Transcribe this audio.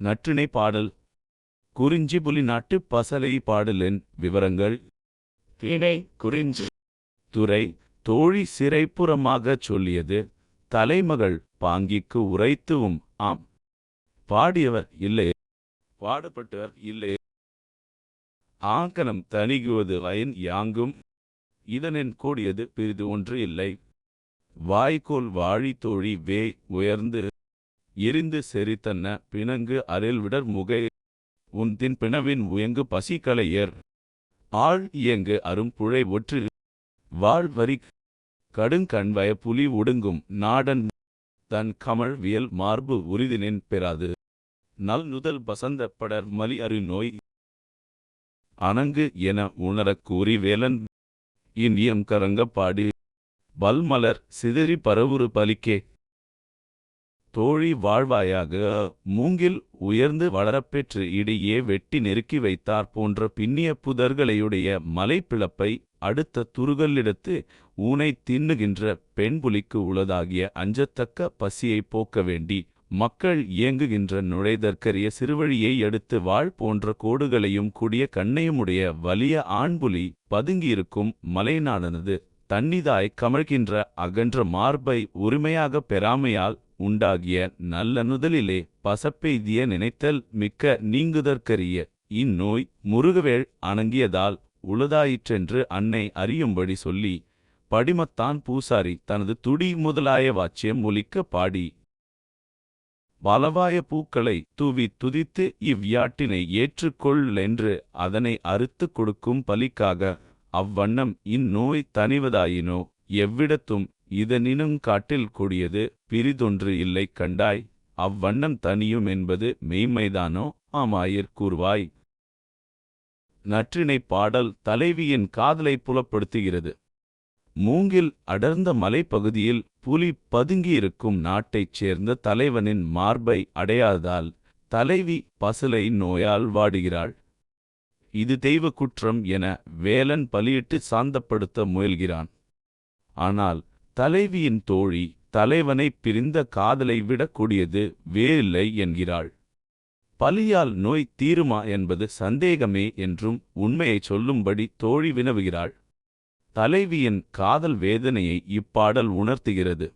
நற்றிணை பாடல். குறிஞ்சிபுலி நாட்டு பசலை பாடலின் விவரங்கள். திணை குறிஞ்சி. துறை தோழி சிறைப்புறமாகச் சொல்லியது. தலைமகள் பாங்கிக்கு உரைத்துவும் ஆம். பாடியவர் இல்லை. பாடப்பட்டவர் இல்லை. ஆங்கனம் தணிகுவது வயன் யாங்கும். இதனின் கூடியது பிரிது ஒன்று இல்லை. வாய்க்கோல் வாழி தோழி வே உயர்ந்து எரிந்து செறித்தன்ன பிணங்கு அரில்விடர் முகை. உந்தின் பிணவின் உயங்கு பசிக்கலையர் ஆள் இயங்கு அரும்புழை ஒற்று. வாழ்வரி கடுங்கண்வய புலி ஒடுங்கும். நாடன் தன் கமழ் வியல் மார்பு உரிதினின் பெறாது. நல் நுதல் பசந்த படர் மலி அரு நோய். அணங்கு என உணரக் கூறி வேலன். இன் கரங்க பாடி. பல்மலர் சிதறி பரவுரு பலிக்கே. தோழி வாழ்வாயாக மூங்கில் உயர்ந்து வளரப்பெற்று இடையே வெட்டி நெருக்கி வைத்தார் போன்ற பின்னிய புதர்களையுடைய மலைப்பிளப்பை அடுத்த துருகல்லிடத்து ஊனை தின்னுகின்ற பெண்புலிக்கு உளதாகிய அஞ்சத்தக்க பசியைப் போக்க வேண்டி மக்கள் இயங்குகின்ற நுழைதற்கரிய சிறுவழியை எடுத்து வாழ் போன்ற கோடுகளையும் கூடிய கண்ணையுமுடைய வலிய ஆண்புலி பதுங்கியிருக்கும் மலைநாடனது தன்னிதாய் கமழ்கின்ற அகன்ற மார்பை உரிமையாகப் பெறாமையால் உண்டாகிய நல்ல நுதலிலே பசப்பெய்திய நினைத்தல் மிக்க நீங்குதற்கரிய. இந்நோய் முருகவேள் அணங்கியதால் உளதாயிற்றென்று அன்னை அறியும்படி சொல்லி படிமத்தான் பூசாரி தனது துடி முதலாய வாச்சியம் ஒலிக்க பாடி. பலவாய பூக்களை தூவி துதித்து இவ்வியாட்டினை ஏற்றுக்கொள்ளென்று அதனை அறுத்துக் கொடுக்கும் பலிக்காக அவ்வண்ணம் இந்நோய் தணிவதாயினோ? எவ்விடத்தும் இதனினும் காட்டில் கொடியது பிரிதொன்று இல்லை கண்டாய் அவ்வண்ணம் தனியும் என்பது மெய்மைதானோ? ஆமாயிற் கூறுவாய். நற்றினை பாடல் தலைவியின் காதலை புலப்படுத்துகிறது. மூங்கில் அடர்ந்த மலைப்பகுதியில் புலி பதுங்கியிருக்கும் நாட்டைச் சேர்ந்த தலைவனின் மார்பை அடையாததால் தலைவி பசலை நோயால் வாடுகிறாள். இது தெய்வ குற்றம் என வேலன் பலியிட்டு சாந்தப்படுத்த முயல்கிறான். ஆனால் தலைவியின் தோழி தலைவனைப் பிரிந்த காதலை விடக்கூடியது வேறில்லை என்கிறாள். பலியால் நோய் தீருமா என்பது சந்தேகமே என்றும் உண்மையைச் சொல்லும்படி தோழி வினவுகிறாள். தலைவியின் காதல் வேதனையை இப்பாடல் உணர்த்துகிறது.